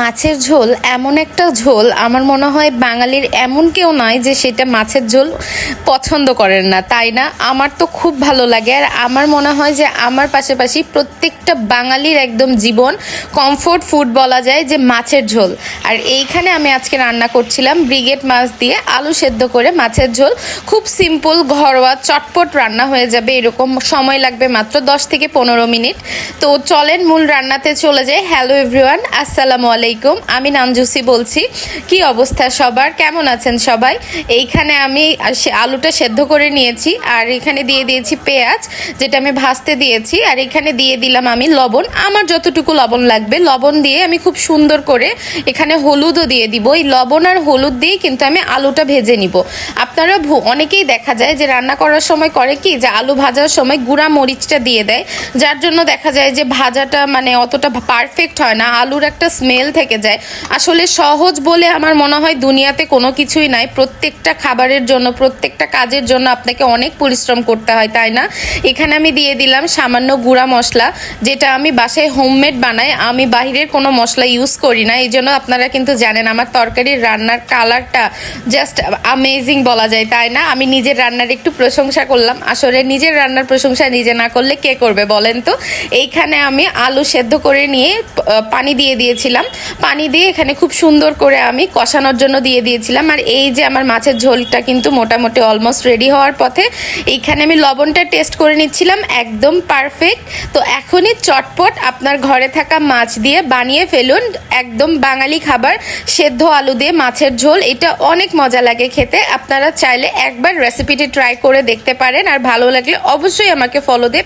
মাছের ঝোল এমন একটা ঝোল, আমার মনে হয় বাঙালির এমন কেউ নয় যে সেটা মাছের ঝোল পছন্দ করেন না। তাই না? আমার তো খুব ভালো লাগে আর আমার মনে হয় যে আমার পাশাপাশি প্রত্যেকটা বাঙালির একদম জীবন কমফোর্ট ফুড বলা যায় যে মাছের ঝোল। আর এইখানে আমি আজকে রান্না করছিলাম ব্রিগেড মাছ দিয়ে আলু সেদ্ধ করে মাছের ঝোল। খুব সিম্পল ঘরোয়া, চটপট রান্না হয়ে যাবে, এরকম সময় লাগবে মাত্র দশ থেকে পনেরো মিনিট। তো চলেন মূল রান্নাতে চলে যাই। হ্যালো এভরিওয়ান আসসালামু আলাইকুম। আমি নানজুসি বলছি। কি অবস্থা সবার? কেমন আছেন সবাই? এইখানে আমি আলুটা সেদ্ধ করে নিয়েছি, আর এখানে দিয়ে দিয়েছি পেঁয়াজ, যেটা আমি ভাজতে দিয়েছি, আর এখানে দিয়ে দিলাম আমি লবণ। আমার যতটুকু লবণ লাগবে, লবণ দিয়ে আমি খুব সুন্দর করে এখানে হলুদও দিয়ে দিব। এই লবণ আর হলুদ দিয়ে কিন্তু আমি আলুটা ভেজে নিব। আপনারা অনেকেই দেখা যায় যে রান্না করার সময় করে কি, যে আলু ভাজার সময় গুঁড়া মরিচটা দিয়ে দেয়। যার জন্য দেখা যায় যে ভাজাটা মানে অতটা পারফেক্ট হয় না, আলুর একটা স্মেল থেকে যায়। আসলে সহজ বলে আমার মনে হয় দুনিয়াতে কোনো কিছুই নাই। প্রত্যেকটা খাবারের জন্য, প্রত্যেকটা কাজের জন্য আপনাকে অনেক পরিশ্রম করতে হয়, তাই না? এখানে আমি দিয়ে দিলাম সামান্য গুঁড়া মশলা, যেটা আমি বাসায় হোমমেড বানাই। আমি বাইরের কোনো মশলা ইউজ করি না। এই জন্য আপনারা কিন্তু জানেন আমার তরকারির রান্নার কালারটা জাস্ট আমেজিং বলা যায়, তাই না? আমি নিজের রান্নার একটু প্রশংসা করলাম। আসলে নিজের রান্নার প্রশংসা নিজে না করলে কে করবে বলেন তো? এইখানে আমি আলু সেদ্ধ করে নিয়ে পানি দিয়ে দিয়েছিলাম। পানি দিয়ে এখানে খুব সুন্দর করে আমি কষানোর জন্য দিয়ে দিয়েছিলাম। আর এই যে আমার মাছের ঝোলটা কিন্তু মোটামুটি অলমোস্ট রেডি হওয়ার পথে এইখানে আমি লবণটা টেস্ট করে নিচ্ছিলাম, একদম পারফেক্ট তো এখনই চটপট আপনার ঘরে থাকা মাছ দিয়ে বানিয়ে ফেলুন, একদম বাঙালি খাবার, সেদ্ধ আলু দিয়ে মাছের ঝোল। এটা অনেক মজা লাগে খেতে। আপনারা চাইলে একবার রেসিপিটি ট্রাই করে দেখতে পারেন। আর ভালো লাগলে অবশ্যই আমাকে ফলো দিয়ে